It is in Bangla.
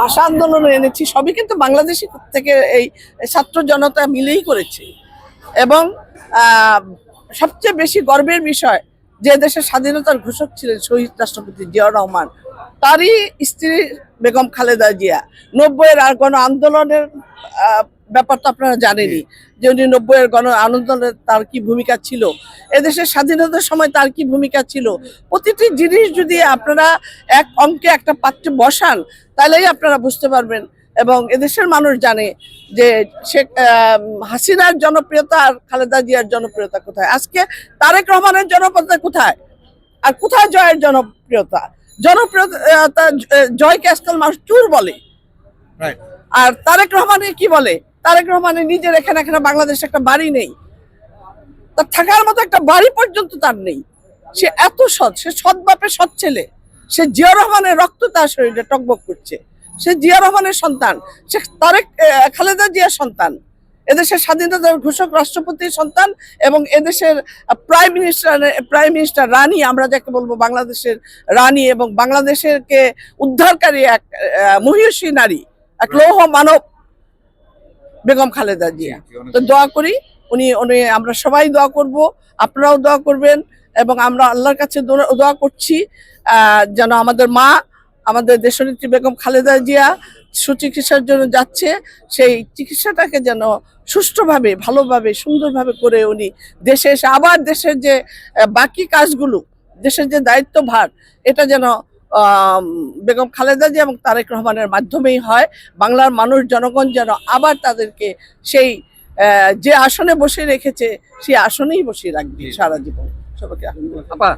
ভাষা আন্দোলনে এনেছি, সবই কিন্তু বাংলাদেশি থেকে এই ছাত্র জনতা মিলেই করেছে। এবং সবচেয়ে বেশি গর্বের বিষয় যে দেশের স্বাধীনতার ঘোষক ছিলেন শহীদ রাষ্ট্রপতি জিয়াউর রহমান, তারই স্ত্রী বেগম খালেদা জিয়া। নব্বইয়ের আর গণ আন্দোলনের ব্যাপার তো আপনারা জানেনই যে উনি নব্বইয়ের গণ আন্দোলনে তার কি ভূমিকা ছিল। এদেশের স্বাধীনতার সময় তার কি ভূমিকা ছিল। প্রতিটি জিনিস যদি আপনারা এক অঙ্কে একটা পাত্রে বসান, তাহলেই আপনারা বুঝতে পারবেন এবং এদেশের মানুষ জানে যে শেখ হাসিনার জনপ্রিয়তা আর খালেদা জিয়ার জনপ্রিয়তা কোথায়? আজকে তারেক রহমানের জনপ্রিয়তা কোথায়? আর কোথায় জয়ের জনপ্রিয়তা? জনপ্রিয়তা জয়কে আজকাল মানুষ চুর বলে। আর তারেক রহমানের কি বলে? তারেক রহমানের নিজের এখানে এখানে বাংলাদেশে একটা বাড়ি নেই। তার থাকার মতো একটা বাড়ি পর্যন্ত তার নেই। সে এত সৎ সে সৎ বাপের সৎ ছেলে। সে জিয়া রহমানের রক্ত তার শরীরে টকবক করছে। সে জিয়া রহমানের সন্তান। সে তারেক খালেদা জিয়ার সন্তান। এদেশের স্বাধীনতার ঘোষক রাষ্ট্রপতির সন্তান এবং এদেশের প্রাইম মিনিস্টার প্রাইম মিনিস্টার রানী আমরা যাকে বলব বাংলাদেশের রানী এবং বাংলাদেশেরকে উদ্ধারকারী এক মহিষী নারী এক লৌহ মানব বেগম খালেদা জিয়া। তো দোয়া করি উনি উনি আমরা সবাই দোয়া করব আপনারাও দোয়া করবেন এবং আমরা আল্লাহর কাছে দোয়া দোয়া করছি আহ, যেন আমাদের মা আমাদের দেশনেত্রী বেগম খালেদা জিয়া সুচিকিৎসার জন্য যাচ্ছে সেই চিকিৎসাটাকে যেন সুষ্ঠুভাবে ভালোভাবে সুন্দরভাবে করে উনি দেশে এসে আবার দেশের যে বাকি কাজগুলো দেশের যে দায়িত্বভার এটা যেন বেগম খালেদা জিয়া এবং তারেক রহমানের মাধ্যমেই হয়। বাংলার মানুষ জনগণ যেন আবার তাদেরকে সেই যে আসনে বসে রেখেছে সেই আসনেই বসিয়ে রাখবে সারা জীবন। সবাইকে আপা